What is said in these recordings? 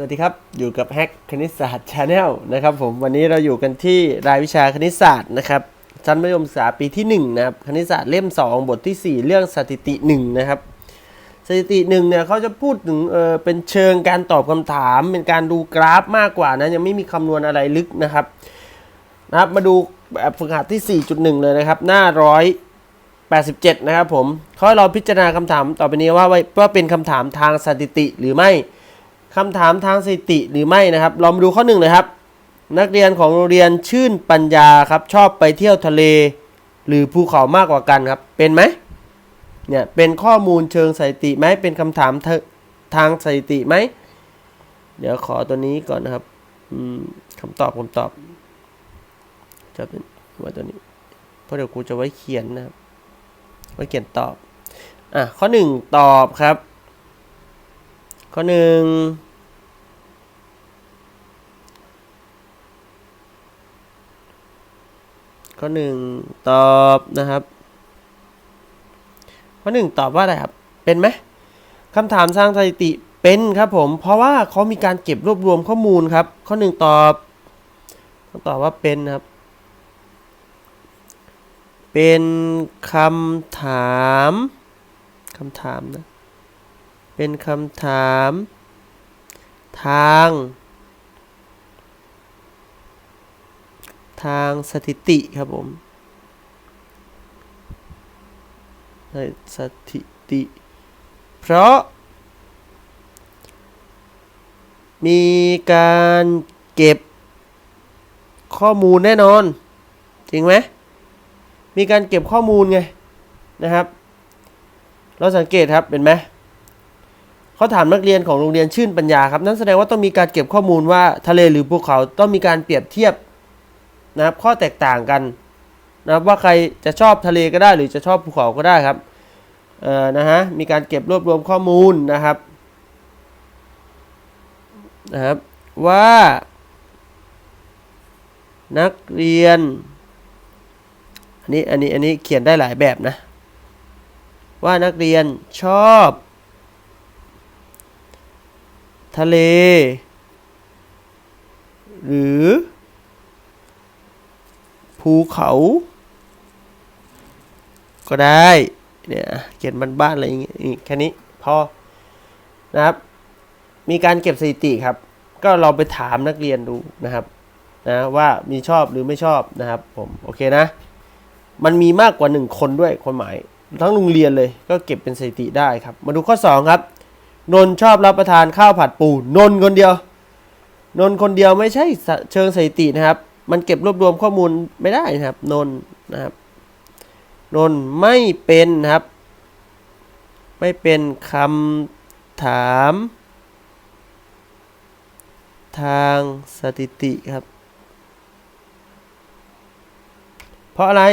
สวัสดีครับ อยู่กับแฮกคณิตศาสตร์ชาแนลนะครับผมวันนี้เราอยู่กันที่รายวิชาคณิตศาสตร์นะครับชั้นมัธยมศึกษาปีที่1นะครับคณิตศาสตร์เล่ม 2 บทที่ 4 เรื่องสถิติ1นะครับสถิติ1เนี่ยเขาจะพูดถึงเออเป็นเชิงการตอบคำถาม เป็นการดูกราฟมากกว่านะยังไม่มีคำนวณอะไรลึกนะครับนะครับมาดูแบบฝึกหัดที่ 4.1 เลยนะครับ หน้าร้อย87 นะครับผมเขาให้เราพิจารณาคำถามต่อไปนี้ว่าว่าเป็นคำถามทางสถิติหรือไม่ คำถามทางสถิติหรือไม่นะครับ เรามาดูข้อหนึ่งเลยครับ นักเรียนของโรงเรียนชื่นปัญญาครับ ชอบไปเที่ยวทะเล หรือภูเขามากกว่ากันครับ เป็นไหมเนี่ยเป็นข้อมูลเชิงสถิติไหมเป็นคำถามทาทางสถิติไหมเดี๋ยวขอตัวนี้ก่อนนะครับคำตอบคำตอบจะเป็นว่าตัวนี้เพราะเดี๋ยวกูจะไว้เขียนนะครับ ไว้เขียนตอบ อะ ข้อหนึ่งตอบครับ ข้อหนึ่ง ข้อหนึ่งตอบนะครับ ข้อหนึ่งตอบว่าอะไรครับ เป็นไหมคำถามสร้างสถิติเป็นครับผม เพราะว่าเขามีการเก็บรวบรวมข้อมูลครับ ข้อหนึ่งตอบต้องตอบว่าเป็นครับ เป็นคำถามคำถามนะ เป็นคำถาม ทาง ทางสถิติครับผมสถิติ เพราะ มีการเก็บข้อมูลแน่นอน จริงไหมมีการเก็บข้อมูลไงนะครับ เราสังเกตครับเป็นไหมเขาถามนักเรียนของโรงเรียนชื่นปัญญาครับนั่นแสดงว่าต้องมีการเก็บข้อมูลว่าทะเลหรือภูเขาต้องมีการเปรียบเทียบ นะครับข้อแตกต่างกันนะครับว่าใครจะชอบทะเลก็ได้หรือจะชอบภูเขาก็ได้ครับเอ่อนะฮะมีการเก็บรวบรวมข้อมูลนะครับนะครับว่า นักเรียนอันนี้อันนี้อันนี้เขียนได้หลายแบบนะ ว่านักเรียนชอบ ทะเล หรือ ภูเขา ก็ได้ เนี่ยเขียนบ้านๆอะไรอย่างงี้แค่นี้พอนะครับ มีการเก็บสถิติครับ ก็เราไปถามนักเรียนดูนะครับนะว่ามีชอบหรือไม่ชอบนะครับ ผมโอเคนะ มันมีมากกว่า 1 คนด้วยความหมายทั้งโรงเรียนเลยก็เก็บเป็นสถิติได้ครับ มาดูข้อ 2 ครับ นนชอบรับประทานข้าวผัดปู นนคนเดียว นนคนเดียวไม่ใช่เชิงสถิตินะครับ มันเก็บรวบรวมข้อมูลไม่ได้นะครับนนท์นะครับนนท์ไม่เป็นนะครับ ไม่เป็นคำถาม ทางสถิติครับ เพราะอะไร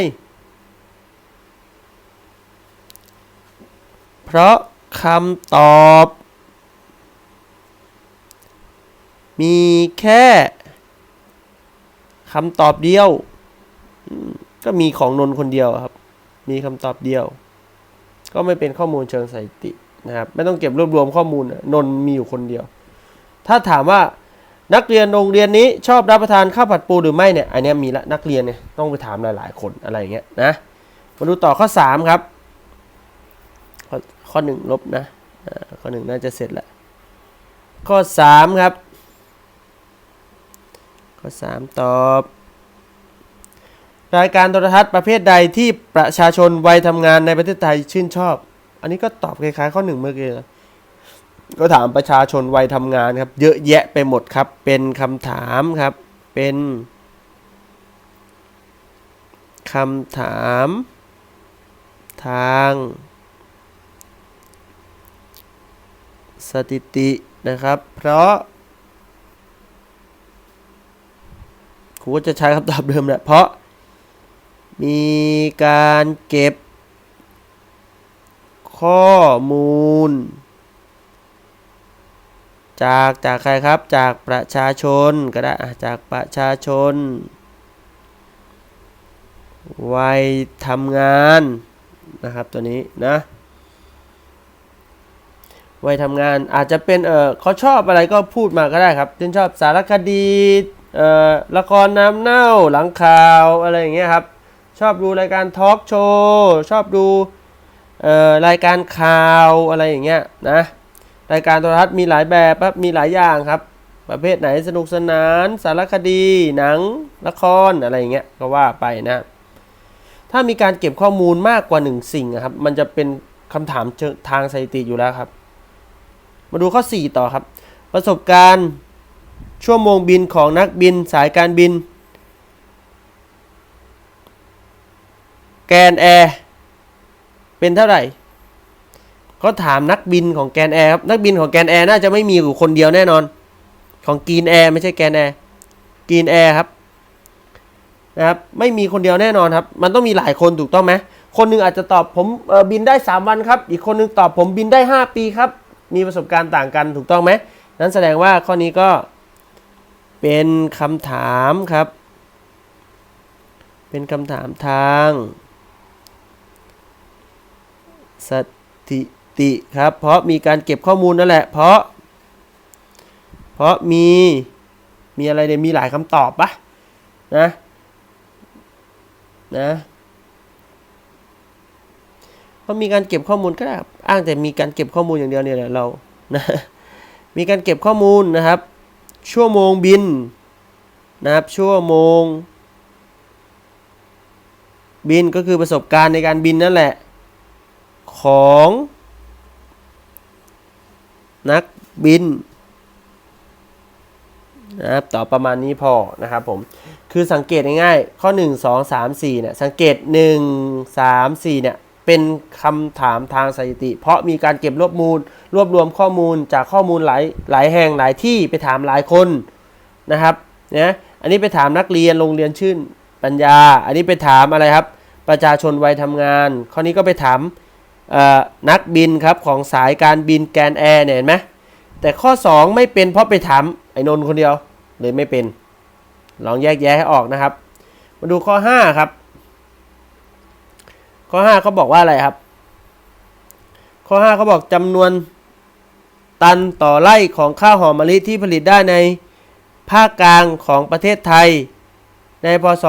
เพราะคำตอบ มีแค่ คำตอบเดียว ก็มีของนนท์คนเดียวครับ มีคำตอบเดียว ก็ไม่เป็นข้อมูลเชิงสถิตินะครับ ไม่ต้องเก็บรวบรวมข้อมูลนนท์มีอยู่คนเดียว ถ้าถามว่านักเรียนโรงเรียนนี้ชอบรับประทานข้าวผัดปูหรือไม่เนี่ย อันนี้มีละนักเรียนเนี่ยต้องไปถามหลาย ๆ คนอะไรอย่างเงี้ยนะ มาดูต่อข้อ 3 ครับ ข้อหนึ่งลบนะข้อหนึ่งน่าจะเสร็จแล้วข้อ 3 ครับ ข้อ 3 ตอบ รายการโทรทัศน์ประเภทใดที่ประชาชนวัยทำงานในประเทศไทยชื่นชอบ อันนี้ก็ตอบคล้ายๆข้อหนึ่งเมื่อกี้นะก็ถามประชาชนวัยทำงานครับ เยอะแยะไปหมดครับ เป็นคำถามครับ เป็นคำถาม ทาง สถิตินะครับ เพราะ รูก็จะใช้คำตอบเดิมแหละเพราะ มีการเก็บ ข้อมูล จากจากใครครับจากประชาชนก็ได้จากประชาชน วัยทำงานนะครับตัวนี้นะวัยทำงานอาจจะเป็นเออเขาชอบอะไรก็พูดมาก็ได้ครับเช่นชอบสารคดี ละครน้ำเน่าหลังข่าวอะไรอย่างเงี้ยครับ ชอบดูรายการทอล์กโชว์ชอบดูรายการข่าวอะไรอย่างเงี้ยนะรายการโทรทัศน์มีหลายแบบครับมีหลายอย่างครับ ประเภทไหนสนุกสนาน สารคดี หนัง ละครอะไรอย่างเงี้ยก็ว่าไปนะ ถ้ามีการเก็บข้อมูลมากกว่าหนึ่งสิ่งครับ มันจะเป็นคำถามทางสถิติอยู่แล้วครับ มาดูข้อ 4 ต่อครับ ประสบการณ์ ชั่วโมงบินของนักบินสายการบิน แกนแอร์เป็นเท่าไหร่ก็ถามนักบินของแกนแอร์ครับนักบินของแกนแอร์น่าจะไม่มีอยู่คนเดียวแน่นอน ของกีนแอร์ไม่ใช่แกนแอร์กีนแอร์ครับนะครับไม่มีคนเดียวแน่นอนครับ มันต้องมีหลายคนถูกต้องไหมคนหนึงอาจจะตอบผมบินได้ 3 วันครับ อีกคนหนึงตอบผมบินได้ 5 ปีครับ มีประสบการณ์ต่างกันถูกต้องไหมนั้นแสดงว่าข้อนี้ก็ เป็นคำถามครับ เป็นคำถามทาง สถิติครับ เพราะมีการเก็บข้อมูลนั่นแหละ เพราะ เพราะมี มีอะไรเนี่ยมีหลายคำตอบปะนะ นะเพราะมีการเก็บข้อมูลก็ได้อ้างแต่มีการเก็บข้อมูลอย่างเดียวเนี่ยแหละเรา นะ มีการเก็บข้อมูลนะครับ ชั่วโมงบินนะครับ ชั่วโมง บินก็คือประสบการณ์ในการบินนั่นแหละ ของ นักบินนะครับต่อประมาณนี้พอนะครับผม คือสังเกตง่ายๆข้อ 1 2 3 4เนี่ยสังเกต 1 3 4เนี่ย เป็นคำถามทางสถิติ เพราะมีการเก็บรวบมูล รวบรวมข้อมูลจากข้อมูลหลายหลายแห่งหลายที่ไปถามหลายคนนะครับนะอันนี้ไปถามนักเรียนโรงเรียนชื่นปัญญา อันนี้ไปถามอะไรครับ ประชาชนวัยทำงาน ข้อนี้ก็ไปถามนักบินครับของสายการบินแกนแอร์เนี่ยเห็นไหมแต่ข้อ 2 ไม่เป็นเพราะไปถามไอ้นนท์คนเดียวเลยไม่เป็น ลองแยกแยะให้ออกนะครับ มาดูข้อ 5 ครับ ข้อ5เขาบอกว่าอะไรครับ ข้อ5เขาบอกจำนวนตันต่อไร่ของข้าวหอมมะลิที่ผลิตได้ในภาคกลางของประเทศไทย ในพศ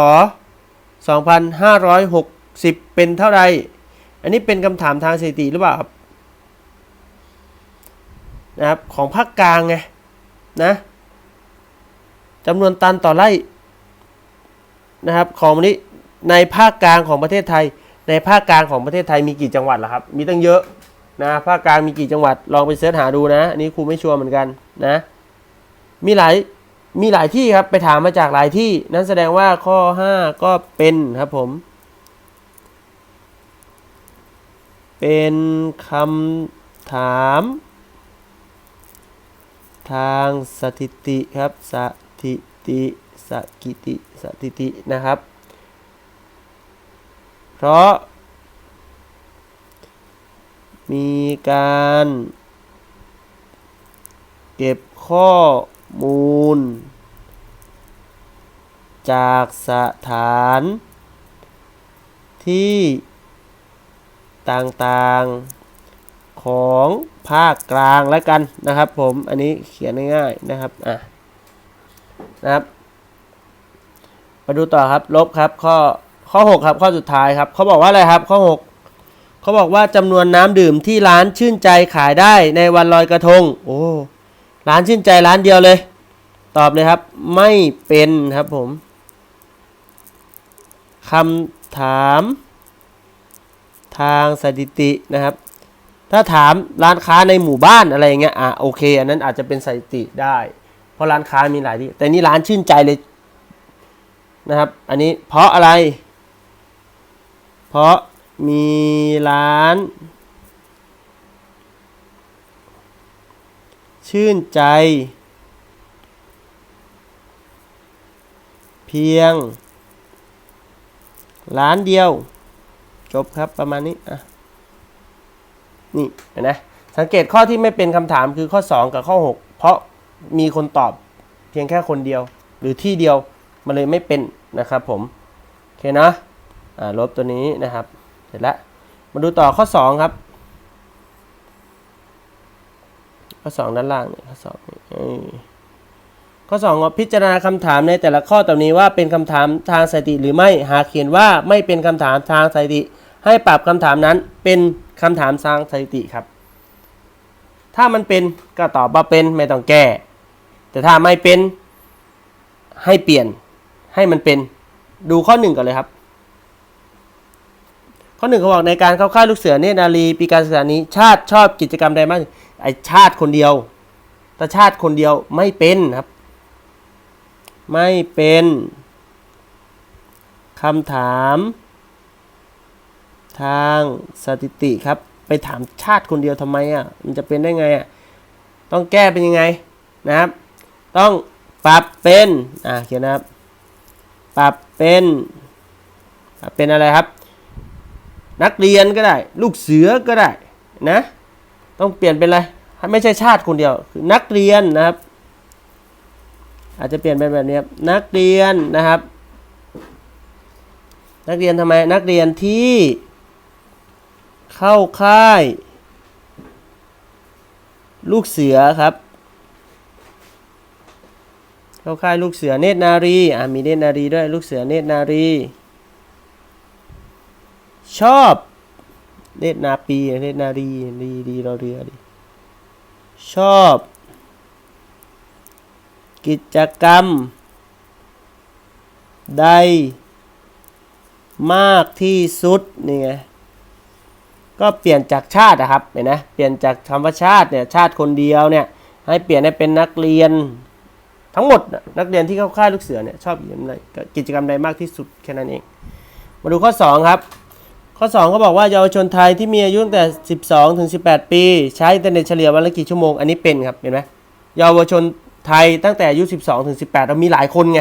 2560 เป็นเท่าไร อันนี้เป็นคำถามทางสถิติหรือเปล่าครับนะครับของภาคกลางไงนะจำนวนตันต่อไร่นะครับของวันนี้ในภาคกลางของประเทศไทย ในภาคกลางของประเทศไทยมีกี่จังหวัดล่ะครับ มีตั้งเยอะนะภาคกลางมีกี่จังหวัดลองไปเสิร์ชหาดูนะอันนี้ครูไม่ชัวร์เหมือนกันนะ มีหลายมีหลายที่ครับไปถามมาจากหลายที่นั้นแสดงว่าข้อ 5 ก็เป็นครับผม เป็นคำถาม ทางสถิติครับสถิติสกิติสถิตินะครับ เพราะ มีการ เก็บข้อมูล จากสถาน ที่ ต่างๆ ของภาคกลางแล้วกันนะครับ ผม อันนี้เขียนง่ายๆนะครับ อะ นะครับ มาดูต่อครับ ลบครับข้อ ข้อ 6 ครับข้อสุดท้ายครับเขาบอกว่าอะไรครับ ข้อ 6เขาบอกว่าจำนวนน้ำดื่มที่ร้านชื่นใจขายได้ในวันลอยกระทง โอ้ร้านชื่นใจร้านเดียวเลย ตอบเลยครับ ไม่เป็นครับผมคำถาม ทางสถิตินะครับ ถ้าถามร้านค้าในหมู่บ้านอะไรอย่างเงี้ยอะโอเค อันนั้นอาจจะเป็นสถิติได้ เพราะร้านค้ามีหลายที่แต่นี่ร้านชื่นใจเลยนะครับ อันนี้เพราะอะไร เพราะมีร้าน ชื่นใจ เพียง ร้านเดียว จบครับประมาณนี้ อะ นี่เห็นไหมสังเกตข้อที่ไม่เป็นคำถามคือข้อ 2 กับข้อ 6 เพราะมีคนตอบเพียงแค่คนเดียว หรือที่เดียว มันเลยไม่เป็นนะครับผม โอเคนะ ลบตัวนี้นะครับ เสร็จแล้วมาดูต่อข้อ 2 ครับ ข้อสองด้านล่างเนี่ยข้อสองนี่ข้อสองว่าพิจารณาคำถามในแต่ละข้อต่อนี้ว่าเป็นคำถามทางสถิติหรือไม่หากเขียนว่าไม่เป็นคำถามทางสถิติ ให้ปรับคำถามนั้นเป็นคำถามทางสถิติครับ ถ้ามันเป็นก็ตอบว่าเป็นไม่ต้องแก้ แต่ถ้าไม่เป็นให้เปลี่ยนให้มันเป็นดูข้อหนึ่งก่อนเลยครับ ข้อหนึ่งเขาบอกในการเข้าค่ายลูกเสือเนตรนารีปีการศึกษานี้ชาติชอบกิจกรรมใดมากไอชาติคนเดียวแต่ชาติคนเดียวไม่เป็นครับ ไม่เป็นคำถาม ทางสถิติครับ ไปถามชาติคนเดียวทำไมอะมันจะเป็นได้ไงอะต้องแก้เป็นยังไงนะครับ ต้องปรับเป็นอ่าเขียนนะครับ ปรับเป็นปรับเป็นอะไรครับ นักเรียนก็ได้ ลูกเสือก็ได้นะ ต้องเปลี่ยนเป็นอะไรไม่ใช่ชาติคนเดียวคือนักเรียนนะครับ อาจจะเปลี่ยนเป็นแบบนี้ครับนักเรียนนะครับ นักเรียนทำไมนักเรียนที่เข้าค่าย ลูกเสือครับ เข้าค่ายลูกเสือเนตรนารีอ่ามีเนตรนารีด้วยลูกเสือเนตรนารี ชอบเนตรนาปีเนตรนารีดีดีเราเรือดีชอบ กิจกรรม ใด มากที่สุดนี่ไงก็เปลี่ยนจากชาตินะครับเห็นไหมเปลี่ยนจากคำว่าชาติเนี่ยชาติคนเดียวเนี่ยให้เปลี่ยนให้เป็นนักเรียนทั้งหมดนักเรียนที่เข้าค่ายลูกเสือเนี่ยชอบกิจกรรมใดกิจกรรมใดมากที่สุดแค่นั้นเอง มาดูข้อ 2 ครับ ข้อ 2 ก็บอกว่าเยาวชนไทยที่มีอายุตั้งแต่ 12 ถึง 18 ปี ใช้อินเทอร์เน็ตเฉลี่ยวันละกี่ชั่วโมง อันนี้เป็นครับ เห็นไหมเยาวชนไทยตั้งแต่อายุ 12 ถึง 18 เรามีหลายคนไง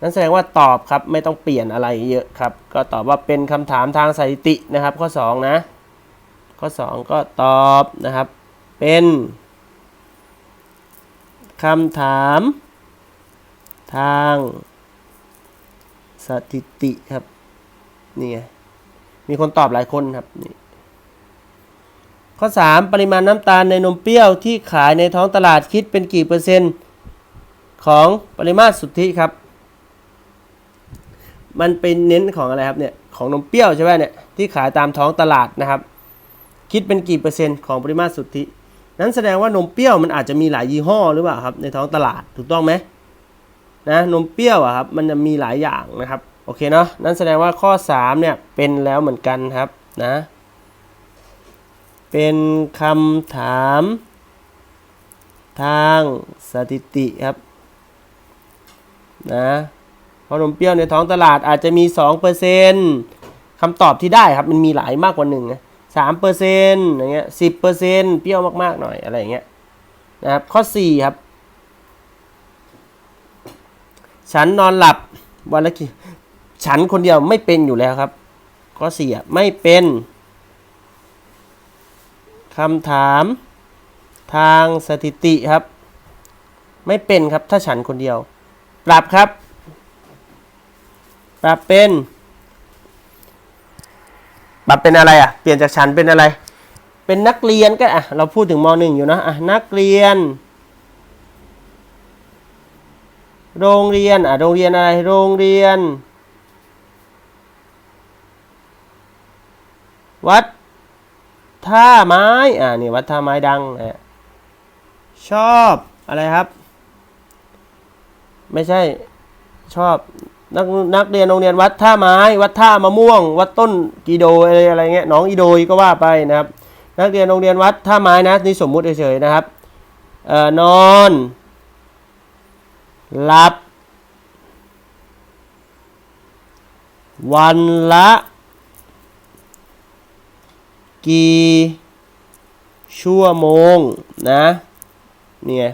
นั่นแสดงว่าตอบครับ ไม่ต้องเปลี่ยนอะไรเยอะครับ ก็ตอบว่าเป็นคำถามทางสถิตินะครับ ข้อ 2 นะ ข้อ 2 ก็ตอบนะครับ เป็นคำถามทางสถิติครับ นี่ไง มีคนตอบหลายคนครับนี่ข้อ 3 ปริมาณน้ำตาลในนมเปรี้ยวที่ขายในท้องตลาดคิดเป็นกี่เปอร์เซ็นต์ของปริมาตรสุทธิครับ มันเป็นเน้นของอะไรครับเนี่ยของนมเปรี้ยวใช่ไหมเนี่ยที่ขายตามท้องตลาดนะครับ คิดเป็นกี่เปอร์เซ็นต์ของปริมาตรสุทธิ นั้นแสดงว่านมเปรี้ยวมันอาจจะมีหลายยี่ห้อหรือเปล่าครับในท้องตลาดถูกต้องไหมนะนมเปรี้ยวอะครับมันจะมีหลายอย่างนะครับ โอเคเนาะนั่นแสดงว่าข้อ 3 เนี่ย เป็นแล้วเหมือนกันครับนะ เป็นคำถาม ทางสถิติครับนะเพราะนมเปรี้ยวในท้องตลาดอาจจะมี 2%คำตอบที่ได้ครับมันมีหลายมากกว่าหนึ่งนะสามเปอร์เซ็นต์อย่างเงี้ยสิบเปอร์เซ็นต์เปรี้ยวมากๆหน่อยอะไรอย่างเงี้ยนะครับข้อ4ครับ ฉันนอนหลับวันละกี่ ฉันคนเดียวไม่เป็นอยู่แล้วครับ ข้อสี่ไม่เป็นคำถามทางสถิติครับ ไม่เป็นครับถ้าฉันคนเดียว ปรับครับ ปรับเป็น ปรับเป็นอะไรอะ เปลี่ยนจากฉันเป็นอะไร เป็นนักเรียนก็อะ เราพูดถึงมหนึ่งอยู่นะอะนักเรียน โรงเรียนอะโรงเรียนอะไร โรงเรียน วัดท่าไม้ อ่านี่วัดท่าไม้ดังนะชอบอะไรครับ ไม่ใช่ชอบนักนักเรียนโรงเรียนวัดท่าไม้ วัดท่ามะม่วง วัดต้นกีโดอะไรอะไรเงี้ยหน้องอีโดยก็ว่าไปนะครับ นักเรียนโรงเรียนวัดท่าไม้นะนี่สมมุติเฉยๆนะครับเอ่อนอนหลับ วันละ กี่ชั่วโมงนะนี่ไง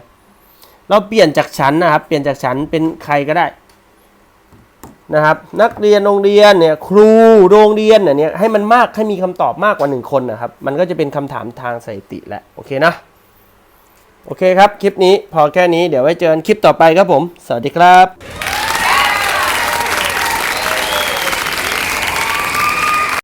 เราเปลี่ยนจากฉันนะครับ เปลี่ยนจากฉันเป็นใครก็ได้นะครับ นักเรียนโรงเรียนเนี่ยครูโรงเรียนเนี่ยให้มันมากให้มีคำตอบมากกว่าหนึ่งคนนะครับ มันก็จะเป็นคำถามทางสถิติแหละโอเคนะโอเคครับ คลิปนี้พอแค่นี้เดี๋ยวไว้เจอกันคลิปต่อไปครับผม สวัสดีครับ